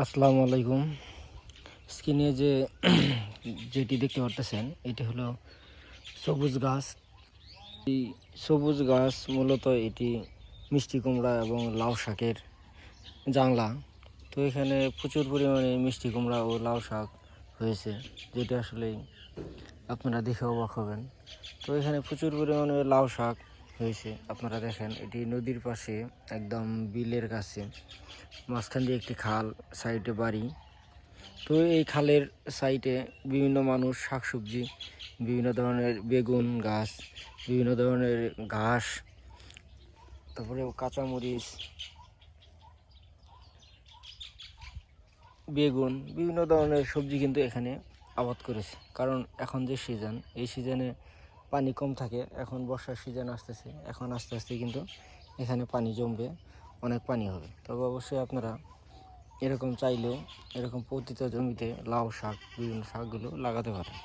আসসালামু আলাইকুম। স্ক্রিনে যে যেটি দেখতে পারতেছেন, এটি হলো সবুজ গাছ। এই সবুজ গাছ মূলত এটি মিষ্টি কুমড়া এবং লাউ শাকের জাংলা। তো এখানে প্রচুর পরিমাণে মিষ্টি কুমড়া ও লাউ শাক হয়েছে, যেটা আসলে আপনারা দেখে অবাক হবেন। তো এখানে প্রচুর পরিমাণে লাউ শাক হয়েছে। আপনারা দেখেন, এটি নদীর পাশে একদম বিলের কাছে, মাঝখান দিয়ে একটি খাল, সাইডে বাড়ি। তো এই খালের সাইডে বিভিন্ন মানুষ, শাকসবজি, বিভিন্ন ধরনের বেগুন গাছ, বিভিন্ন ধরনের ঘাস, তারপরে কাঁচামরিচ, বেগুন, বিভিন্ন ধরনের সবজি কিন্তু এখানে আবাদ করেছে। কারণ এখন যে সিজন এই সিজনে পানি কম থাকে। এখন বর্ষার সিজন আসতেছে। এখন আস্তে আস্তে কিন্তু এখানে পানি জমবে, অনেক পানি হবে। তবে অবশ্যই আপনারা এরকম চাইলেও এরকম পতিত জমিতে লাউ শাক, বিভিন্ন শাকগুলো লাগাতে পারেন।